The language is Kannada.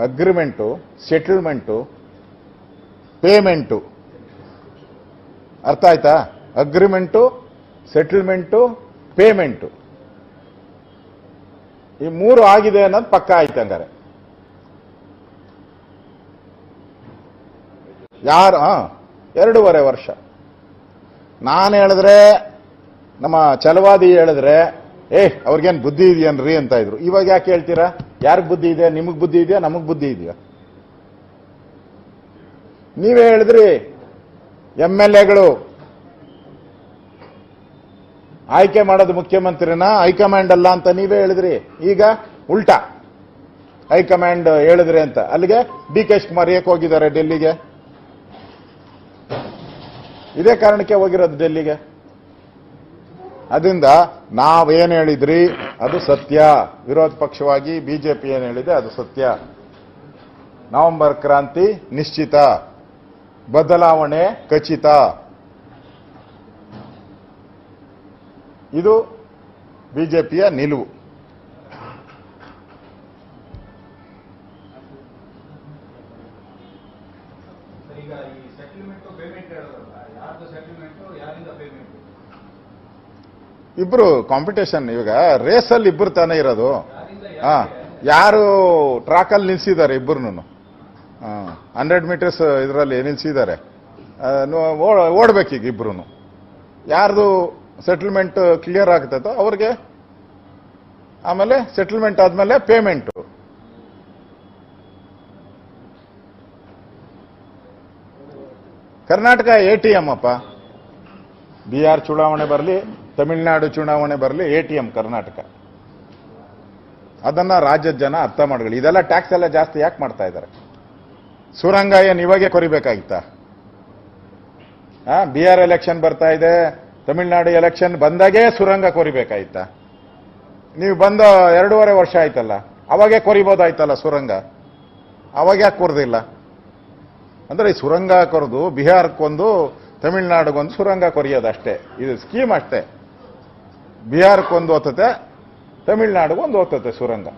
ಅಗ್ರಿಮೆಂಟು ಸೆಟಲ್ಮೆಂಟು ಪೇಮೆಂಟು ಅರ್ಥ ಆಯ್ತಾ? ಅಗ್ರಿಮೆಂಟು ಸೆಟಲ್ಮೆಂಟು ಪೇಮೆಂಟು ಈ ಮೂರು ಆಗಿದೆ ಅನ್ನೋದು ಪಕ್ಕ ಆಯ್ತು ಹಂಗಾರೆ. ಯಾರು, ಹಾ, ಎರಡೂವರೆ ವರ್ಷ. ನಾನು ಹೇಳಿದ್ರೆ, ನಮ್ಮ ಛಲವಾದಿ ಹೇಳಿದ್ರೆ ಏ ಅವ್ರಿಗೇನು ಬುದ್ಧಿ ಇದೆಯನ್ರಿ ಅಂತ ಇದ್ರು. ಇವಾಗ ಯಾಕೆ ಹೇಳ್ತೀರಾ? ಯಾರಿಗೆ ಬುದ್ಧಿ ಇದೆ ನಿಮಗೆ ಬುದ್ಧಿ ಇದೆಯಾ? ನಮಗ್ ಬುದ್ಧಿ ಇದೆಯಾ? ನೀವೇ ಹೇಳಿದ್ರಿ, ಎಂ ಎಲ್ ಎಗಳು ಆಯ್ಕೆ ಮಾಡೋದು ಮುಖ್ಯಮಂತ್ರಿನ, ಹೈಕಮಾಂಡ್ ಅಲ್ಲ ಅಂತ ನೀವೇ ಹೇಳಿದ್ರಿ. ಈಗ ಉಲ್ಟಾ, ಹೈಕಮಾಂಡ್ ಹೇಳಿದ್ರಿ ಅಂತ. ಅಲ್ಲಿಗೆ ಡಿ ಕೆ ಶಿವಕುಮಾರ್ ಏಕೆ ಹೋಗಿದ್ದಾರೆ ಡೆಲ್ಲಿಗೆ? ಇದೇ ಕಾರಣಕ್ಕೆ ಹೋಗಿರೋದು ಡೆಲ್ಲಿಗೆ? ಅದರಿಂದ ನಾವೇನು ಹೇಳಿದ್ರಿ? ಅದು ಸತ್ಯ. ವಿರೋಧ ಪಕ್ಷವಾಗಿ ಬಿಜೆಪಿ ಏನು ಹೇಳಿದೆ, ಅದು ಸತ್ಯ. ನವೆಂಬರ್ ಕ್ರಾಂತಿ ನಿಶ್ಚಿತ. ಬದಲಾವಣೆ ಖಚಿತ. ಇದು ಬಿಜೆಪಿಯ ನಿಲುವು. ಸೆಟಲ್ಮೆಂಟ್ ಪೇಮೆಂಟ್ ಯಾರ್ದು ಸೆಟಲ್ಮೆಂಟ್ ಯಾರಿಂದ ಪೇಮೆಂಟ್ ಇಬ್ರು ಕಾಂಪಿಟೇಷನ್ ಇವಾಗ ರೇಸಲ್ಲಿ ಇಬ್ರು ತಾನೇ ಇರೋದು. ಹಾ, ಯಾರು ಟ್ರಾಕಲ್ಲಿ ನಿಲ್ಸಿದ್ದಾರೆ ಇಬ್ಬರು ಹಂಡ್ರೆಡ್ ಮೀಟರ್ಸ್ ಇದರಲ್ಲಿ ನಿಲ್ಸಿದ್ದಾರೆ. ಓಡ್ಬೇಕೀಗ ಇಬ್ರು ಯಾರ್ದು ಸೆಟಲ್ಮೆಂಟ್ ಕ್ಲಿಯರ್ ಆಗ್ತದೋ ಅವ್ರಿಗೆ ಆಮೇಲೆ ಸೆಟಲ್ಮೆಂಟ್ ಆದ್ಮೇಲೆ payment Karnataka A T M ಅಪ್ಪ. ಆರ್ ಚುನಾವಣೆ ಬರಲಿ. ತಮಿಳುನಾಡು ಚುನಾವಣೆ ಬರಲಿ ಎ ಟಿ ಎಂ, ಕರ್ನಾಟಕ. ಅದನ್ನ ರಾಜ್ಯದ ಜನ ಅರ್ಥ ಮಾಡ್ಕೊಳ್ಳಿ. ಇದೆಲ್ಲ ಟ್ಯಾಕ್ಸ್ ಎಲ್ಲ ಜಾಸ್ತಿ ಯಾಕೆ ಮಾಡ್ತಾ ಇದ್ದಾರೆ? ಸುರಂಗ ಏನ್ ಇವಾಗೆ ಕೊರಿಬೇಕಾಗಿತ್ತಾ ಬಿಹಾರ್ ಎಲೆಕ್ಷನ್ ಬರ್ತಾ ಇದೆ, ತಮಿಳುನಾಡು ಎಲೆಕ್ಷನ್ ಬಂದಾಗೆ ಸುರಂಗ ಕೊರಿಬೇಕಾಯ್ತಾ ನೀವು ಬಂದ ಎರಡೂವರೆ ವರ್ಷ ಆಯ್ತಲ್ಲ, ಅವಾಗೆ ಕೊರಿಬೋದಾಯ್ತಲ್ಲ ಸುರಂಗ? ಅವಾಗ ಯಾಕೆ ಕೊರ್ದಿಲ್ಲ? ಅಂದ್ರೆ ಈ ಸುರಂಗ ಕೊರೆದು, ಬಿಹಾರಕ್ಕೊಂದು, ತಮಿಳುನಾಡಿಗೊಂದು ಸುರಂಗ ಕೊರಿಯೋದು ಅಷ್ಟೇ ಇದು ಸ್ಕೀಮ್ ಅಷ್ಟೇ. ಬಿಹಾರಕ್ಕೊಂದು ಓದ್ತತೆ ತಮಿಳುನಾಡಿಗೊಂದು ಓದ್ತತೆ ಸುರಂಗ.